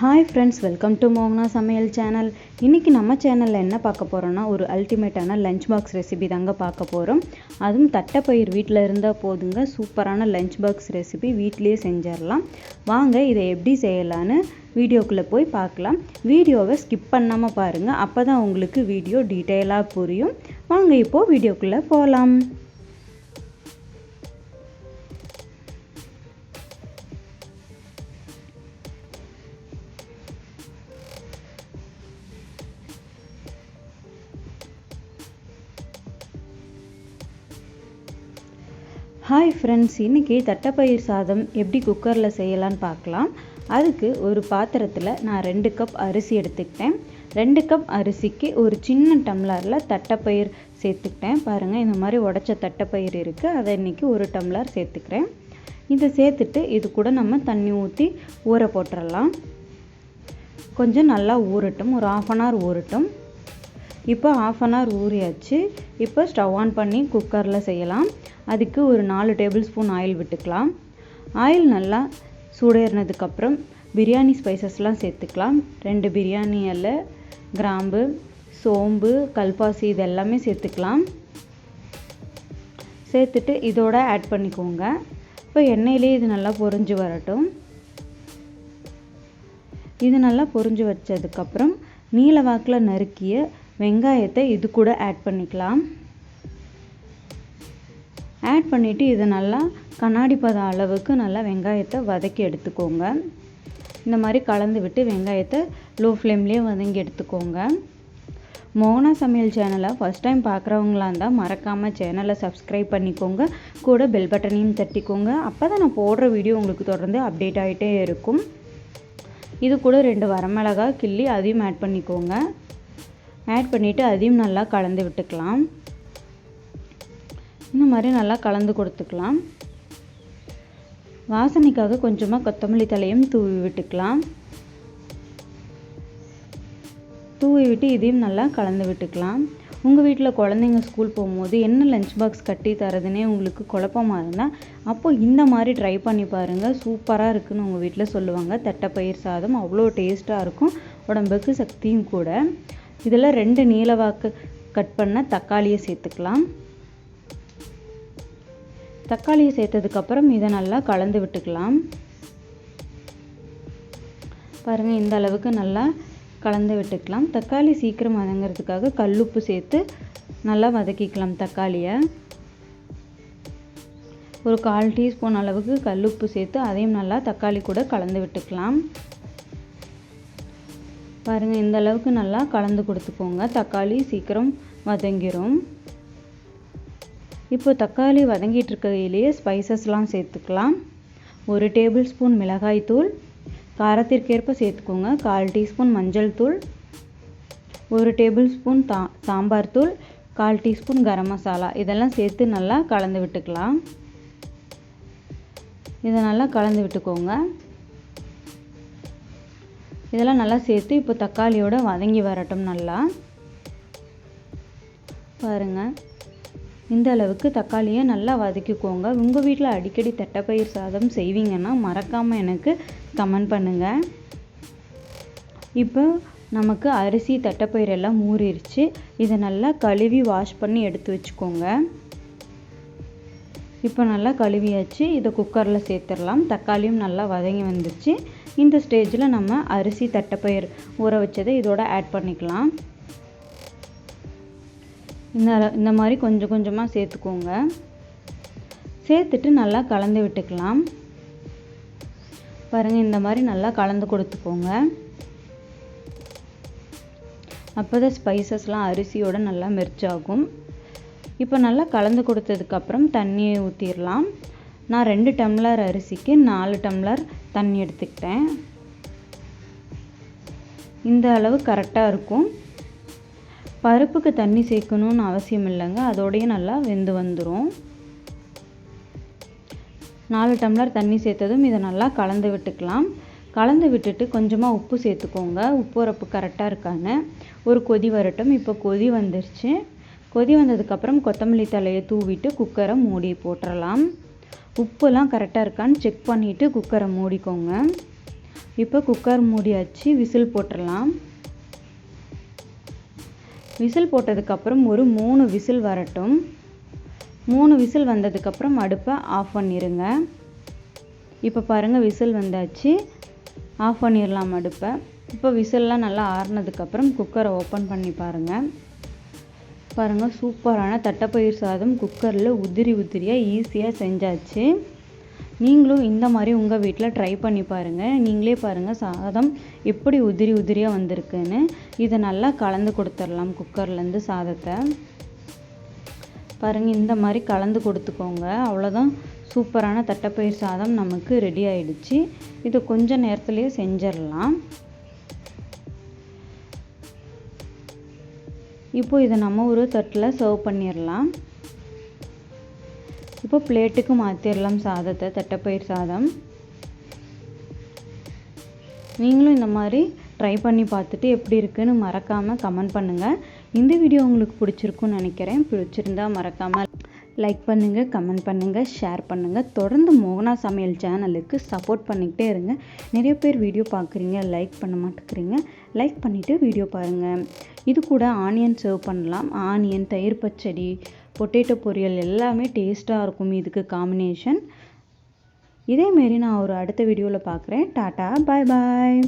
Hi friends welcome to மோகனா சமையல் channel இன்றைக்கி நம்ம சேனலில் என்ன பார்க்க போகிறோன்னா ஒரு அல்டிமேட்டான லஞ்ச் பாக்ஸ் ரெசிபி தாங்க பார்க்க போகிறோம் அதுவும் தட்டைப்பயிர் வீட்டில் இருந்தால் போதுங்க. சூப்பரான லஞ்ச் பாக்ஸ் ரெசிபி வீட்லேயே செஞ்சிடலாம். வாங்க இதை எப்படி செய்யலான்னு வீடியோக்குள்ளே போய் பார்க்கலாம். வீடியோவை ஸ்கிப் பண்ணாமல் பாருங்கள் அப்போ தான் உங்களுக்கு வீடியோ டீட்டெயிலாக புரியும். வாங்க இப்போது வீடியோக்குள்ளே போகலாம் ஹாய் ஃப்ரெண்ட்ஸ் இன்றைக்கி தட்டைப்பயிர் சாதம் எப்படி குக்கரில் செய்யலான்னு பார்க்கலாம். அதுக்கு ஒரு பாத்திரத்தில் நான் ரெண்டு கப் அரிசி எடுத்துக்கிட்டேன். ரெண்டு கப் அரிசிக்கு ஒரு சின்ன டம்ளரில் தட்டைப்பயிர் சேர்த்துக்கிட்டேன். பாருங்கள் இந்த மாதிரி உடச்ச தட்டைப்பயிர் இருக்குது அதை இன்றைக்கி ஒரு டம்ளர் சேர்த்துக்கிறேன். இதை சேர்த்துட்டு இது கூட நம்ம தண்ணி ஊற்றி ஊற போட்டுடலாம் கொஞ்சம் நல்லா ஊறட்டும். ஒரு ஆஃப் அன் ஹவர் ஊறட்டும். இப்போ ஆஃப் அன் ஹவர் ஊறியாச்சு. இப்போ ஸ்டவ் ஆன் பண்ணி குக்கரில் செய்யலாம். அதுக்கு ஒரு நாலு டேபிள் ஸ்பூன் ஆயில் விட்டுக்கலாம். ஆயில் நல்லா சூடேறினதுக்கப்புறம் பிரியாணி ஸ்பைசஸ்லாம் சேர்த்துக்கலாம். ரெண்டு பிரியாணி இலை கிராம்பு சோம்பு கல்பாசி இது எல்லாமே சேர்த்துக்கலாம். சேர்த்துட்டு இதோட ஆட் பண்ணிக்கோங்க. இப்போ எண்ணெயிலே இது நல்லா பொரிஞ்சு வரட்டும். இது நல்லா பொரிஞ்சு வச்சதுக்கப்புறம் நீல வாக்கில் நறுக்கிய வெங்காயத்தை இது கூட ஆட் பண்ணிக்கலாம். ஆட் பண்ணிவிட்டு இதை நல்லா கண்ணாடி பதம் அளவுக்கு நல்லா வெங்காயத்தை வதக்கி எடுத்துக்கோங்க. இந்த மாதிரி கலந்து விட்டு வெங்காயத்தை லோ ஃப்ளேம்லேயே வதங்கி எடுத்துக்கோங்க. மோகனா சமையல் சேனலை ஃபஸ்ட் டைம் பார்க்குறவங்களா இருந்தால் மறக்காமல் சேனலை சப்ஸ்கிரைப் பண்ணிக்கோங்க. கூட பெல் பட்டனையும் தட்டிக்கோங்க. அப்போ தான் நான் போடுற வீடியோ உங்களுக்கு தொடர்ந்து அப்டேட் ஆகிட்டே இருக்கும். இது கூட ரெண்டு வரமிளகாய் கிள்ளி அதையும் ஆட் பண்ணிக்கோங்க. ஆட் பண்ணிவிட்டு அதையும் நல்லா கலந்து விட்டுக்கலாம். இந்த மாதிரி நல்லா கலந்து கொடுத்துக்கலாம். வாசனைக்காக கொஞ்சமாக கொத்தமல்லி தலையும் தூவி விட்டுக்கலாம். தூவி விட்டு இதையும் நல்லா கலந்து விட்டுக்கலாம். உங்கள் வீட்டில் குழந்தைங்க ஸ்கூல் போகும்போது என்ன லஞ்ச் பாக்ஸ் கட்டி தரதுன்னே உங்களுக்கு குழப்பமாக இருந்தால் அப்போ இந்த மாதிரி ட்ரை பண்ணி பாருங்கள் சூப்பராக இருக்குன்னு உங்கள் வீட்டில் சொல்லுவாங்க. தட்டைப்பயிர் சாதம் அவ்வளோ டேஸ்ட்டாக இருக்கும். உடம்புக்கு சக்தியும் கூட. இதில் ரெண்டு நீளவாக்கு கட் பண்ண தக்காளியை சேர்த்துக்கலாம். தக்காளியை சேர்த்ததுக்கப்புறம் இதை நல்லா கலந்து விட்டுக்கலாம். பாருங்கள் இந்த அளவுக்கு நல்லா கலந்து விட்டுக்கலாம். தக்காளி சீக்கிரம் வதங்கிறதுக்காக கல்லுப்பு சேர்த்து நல்லா வதக்கிக்கலாம் தக்காளியை. ஒரு கால் டீஸ்பூன் அளவுக்கு கல்லுப்பு சேர்த்து அதையும் நல்லா தக்காளி கூட கலந்து விட்டுக்கலாம். பாருங்கள் இந்த அளவுக்கு நல்லா கலந்து கொடுத்துக்கோங்க. தக்காளி சீக்கிரம் வதங்கிரும். இப்போ தக்காளி வதங்கிட்டு இருக்கையிலேயே ஸ்பைசஸ்லாம் சேர்த்துக்கலாம். ஒரு டேபிள் ஸ்பூன் மிளகாய் தூள். காரத்திற்கேற்ப சேர்த்துக்கோங்க. கால் டீஸ்பூன் மஞ்சள் தூள். ஒரு டேபிள் ஸ்பூன் தா சாம்பார் தூள். கால் டீஸ்பூன் கரம் மசாலா. இதெல்லாம் சேர்த்து நல்லா கலந்து விட்டுக்கலாம். இதை நல்லா கலந்து விட்டுக்கோங்க. இதெல்லாம் நல்லா சேர்த்து இப்போ தக்காளியோட வதங்கி வரட்டும் நல்லா. பாருங்கள் இந்த அளவுக்கு தக்காளியை நல்லா வதக்கிக்கோங்க. உங்கள் வீட்டில் அடிக்கடி தட்டைப்பயிர் சாதம் செய்வீங்கன்னா மறக்காமல் எனக்கு கமெண்ட் பண்ணுங்கள் இப்போ நமக்கு அரிசி தட்டைப்பயிர் எல்லாம் ஊறிடுச்சு இதை நல்லா கழுவி வாஷ் பண்ணி எடுத்து வச்சுக்கோங்க. இப்போ நல்லா கழுவியாச்சு. இதை குக்கரில் சேர்த்துடலாம். தக்காளியும் நல்லா வதங்கி வந்துருச்சு. இந்த ஸ்டேஜில் நம்ம அரிசி தட்டைப்பயிர் ஊற வச்சதை இதோட ஆட் பண்ணிக்கலாம். இந்த இந்த மாதிரி கொஞ்சம் கொஞ்சமாக சேர்த்துக்கோங்க. சேர்த்துட்டு நல்லா கலந்து விட்டுக்கலாம். பாருங்கள் இந்த மாதிரி நல்லா கலந்து கொடுத்துக்கோங்க. அப்போ தான் ஸ்பைசஸ்லாம் அரிசியோட நல்லா மெர்ச்சாகும் இப்போ நல்லா கலந்து கொடுத்ததுக்கப்புறம் தண்ணியை ஊற்றிடலாம் நான் ரெண்டு டம்ளர் அரிசிக்கு நாலு டம்ளர் தண்ணி எடுத்துக்கிட்டேன். இந்த அளவு கரெக்டாக இருக்கும். பருப்புக்கு தண்ணி சேர்க்கணுன்னு அவசியம் இல்லைங்க. அதோடையே நல்லா வெந்து வந்துடும் நாலு டம்ளர் தண்ணி சேர்த்ததும் இதை நல்லா கலந்து விட்டுக்கலாம். கலந்து விட்டுட்டு கொஞ்சமாக உப்பு சேர்த்துக்கோங்க. உப்பு உரப்பு கரெக்டாக இருக்கான்னு ஒரு கொதி வரட்டும். இப்போ கொதி வந்துருச்சு. கொதி வந்ததுக்கப்புறம் கொத்தமல்லி தலையை தூவிட்டு குக்கரை மூடி போட்டுடலாம் உப்புலாம் கரெக்டாக இருக்கான்னு செக் பண்ணிவிட்டு குக்கரை மூடிக்கோங்க. இப்போ குக்கர் மூடியாச்சு. விசில் போட்டுடலாம் விசில் போட்டதுக்கப்புறம் ஒரு மூணு விசில் வரட்டும். மூணு விசில் வந்ததுக்கப்புறம் அடுப்பை ஆஃப் பண்ணிடுங்க இப்போ பாருங்கள் விசில் வந்தாச்சு. ஆஃப் பண்ணிடலாம் அடுப்பை. இப்போ விசில்லாம் நல்லா ஆறுனதுக்கப்புறம் குக்கரை ஓப்பன் பண்ணி பாருங்கள் பாருங்கள் சூப்பரான தட்டைப்பயிர் சாதம் குக்கரில் உதிரி உதிரியாக ஈஸியாக செஞ்சாச்சு. நீங்களும் இந்த மாதிரி உங்கள் வீட்டில் ட்ரை பண்ணி பாருங்கள் நீங்களே பாருங்கள் சாதம் எப்படி உதிரி உதிரியாக வந்திருக்குன்னு. இதை நல்லா கலந்து கொடுத்துடலாம் குக்கர்லேருந்து சாதத்தை. பாருங்கள் இந்த மாதிரி கலந்து கொடுத்துக்கோங்க. அவ்வளோதான் சூப்பரான தட்டைப்பயிர் சாதம் நமக்கு ரெடி ஆயிடுச்சு. இது கொஞ்சம் நேரத்துலேயே செஞ்சிடலாம். இப்போ இதை நம்ம ஒரு தட்டில் சர்வ் பண்ணிடலாம். இப்போ பிளேட்டுக்கு மாற்றிடலாம் சாதத்தை தட்டைப்பயிர் சாதம். நீங்களும் இந்த மாதிரி ட்ரை பண்ணி பார்த்துட்டு எப்படி இருக்குன்னு மறக்காமல் கமெண்ட் பண்ணுங்கள் இந்த வீடியோ உங்களுக்கு பிடிச்சிருக்குன்னு நினைக்கிறேன். பிடிச்சிருந்தா மறக்காமல் லைக் பண்ணுங்கள் கமெண்ட் பண்ணுங்கள் ஷேர் பண்ணுங்கள் தொடர்ந்து மோகனா சமையல் சேனலுக்கு சப்போர்ட் பண்ணிக்கிட்டே இருங்க. நிறைய பேர் வீடியோ பார்க்குறீங்க லைக் பண்ண மாட்டேங்கிறீங்க. லைக் பண்ணிவிட்டு வீடியோ பாருங்கள் இது கூட ஆனியன் சர்வ் பண்ணலாம். ஆனியன் தயிர் பச்சடி பொட்டேட்டோ பொரியல் எல்லாமே டேஸ்ட்டாக இருக்கும் இதுக்கு காம்பினேஷன் இதேமாரி நான் ஒரு அடுத்த வீடியோவில் பார்க்குறேன் டாட்டா பாய் பாய்